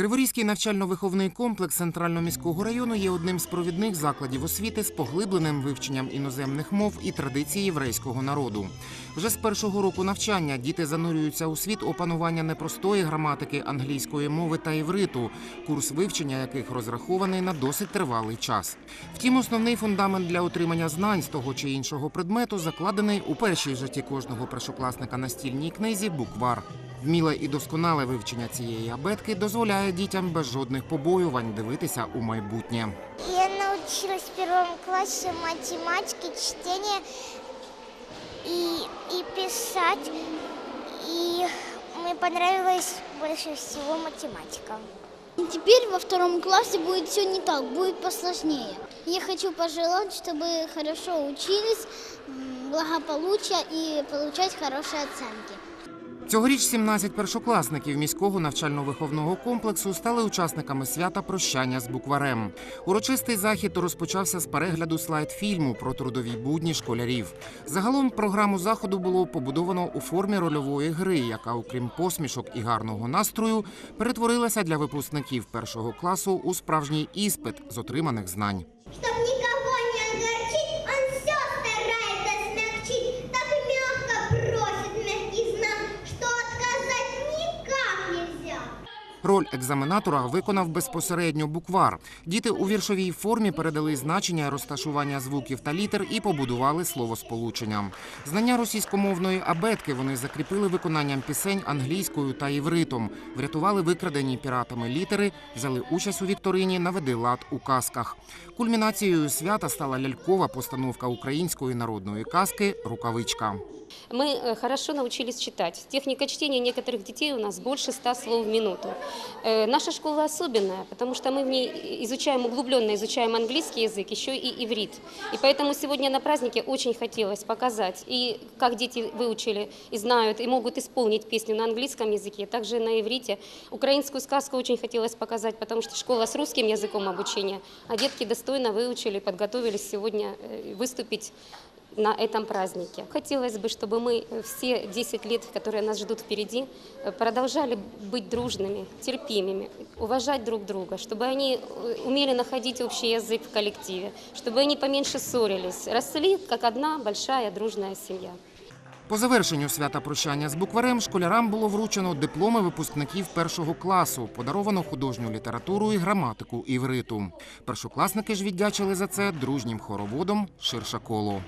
Криворізький навчально-виховний комплекс центрального міського району є одним з провідних закладів освіти з поглибленим вивченням іноземних мов і традицій єврейського народу. Вже з першого року навчання діти занурюються у світ опанування непростої граматики англійської мови та івриту, курс вивчення яких розрахований на досить тривалий час. Втім, основний фундамент для отримання знань з того чи іншого предмету закладений у першій житті кожного першокласника настільній книзі буквар. Вміле і досконале вивчення цієї абетки дозволяє дітям без жодних побоювань дивитися у майбутнє. Я научилась в первом классе математике, чтения и, и писать. И мне понравилась больше всего математика. Теперь во втором классе будет все не так, будет посложнее. Я хочу пожелать, чтобы хорошо учились, благополучия и получать хорошие оценки. Цьогоріч 17 першокласників міського навчально-виховного комплексу стали учасниками свята прощання з букварем. Урочистий захід розпочався з перегляду слайд-фільму про трудові будні школярів. Загалом програму заходу було побудовано у формі рольової гри, яка, окрім посмішок і гарного настрою, перетворилася для випускників першого класу у справжній іспит з отриманих знань. Роль екзаменатора виконав безпосередньо буквар. Діти у віршовій формі передали значення розташування звуків та літер і побудували словосполучення. Знання російськомовної абетки вони закріпили виконанням пісень англійською та івритом, врятували викрадені піратами літери, взяли участь у вікторині «Наведи лад у казках. Кульмінацією свята стала лялькова постановка української народної казки Рукавичка. Мы э, хорошо научились читать. Техника чтения некоторых детей у нас больше 100 слов в минуту. Э, Наша школа особенная, потому что мы в ней изучаем, углубленно изучаем английский язык, еще и иврит. И поэтому сегодня на празднике очень хотелось показать, и как дети выучили и знают, и могут исполнить песню на английском языке, также на иврите. Украинскую сказку очень хотелось показать, потому что школа с русским языком обучения, а детки достойно выучили, подготовились сегодня э, выступить на этом празднике. Хотелось бы, чтобы мы э, все 10 лет, которые нас ждут впереди, э, продолжали быть дружными, терпимыми, уважать друг друга, чтобы они э, умели находить общий язык в коллективе, чтобы они поменьше ссорились, росли как одна большая дружная семья. По завершенню свята прощання з букварем школярам було вручено дипломи випускників першого класу, подаровано художню літературу і граматику івриту. Першокласники ж віддячили за це дружнім хороводом ширше коло.